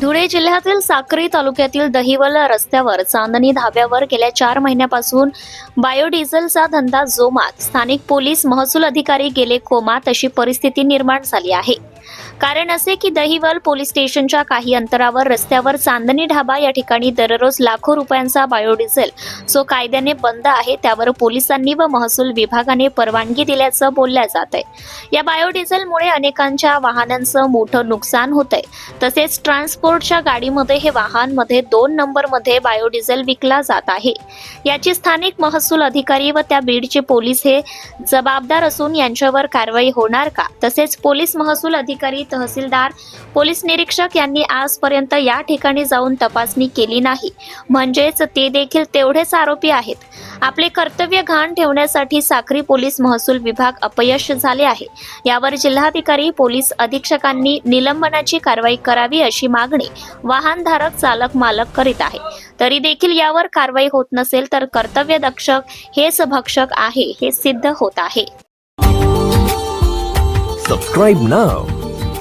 धुळे जिल्ह्यातील साक्री तालुक्यातील दहिवल रस्त्यावर चांदणी धाब्यावर गेल्या चार महिन्यापासून बायोडिझेलचा धंदा जोमात. स्थानिक पोलीस महसूल अधिकारी गेले कोमात अशी परिस्थिती निर्माण झाली आहे. कारण असे की दहिवल पोलीस स्टेशनच्या काही अंतरावर रस्त्यावर चांदणी ढाबा या ठिकाणी दररोज लाखो रुपयांचा बायोडिझेल जो कायद्याने बंद आहे त्यावर पोलिसांनी व महसूल विभागाने परवानगी दिल्याचं बोलल्या जात आहे. या बायोडिझेलमुळे अनेकांच्या वाहनांचं मोठं नुकसान होतंय तसेच ट्रान्सपोर्टच्या गाडीमध्ये हे वाहनमध्ये दोन नंबरमध्ये बायोडिझेल विकला जात आहे. याची स्थानिक महसूल अधिकारी व त्या बीडचे पोलीस हे जबाबदार असून यांच्यावर कारवाई होणार का? तसेच पोलीस महसूल अधिकारी तहसीलदार पोलीस निरीक्षक यांनी आजपर्यंत या ठिकाणी जाऊन तपासणी केली नाही. म्हणजेच ते देखील तेवढेच आरोपी आहेत. आपले कर्तव्य घाण ठेवण्यासाठी साखरी पोलीस महसूल विभाग अपयश झाले आहे. यावर जिल्हाधिकारी पोलीस अधीक्षकांनी निलंबनाची कारवाई करावी अशी मागणी वाहनधारक चालक मालक करीत आहे. तरी देखील यावर कारवाई होत नसेल तर कर्तव्य दक्षक हेच भक्षक आहे हे सिद्ध होत आहे. Subscribe now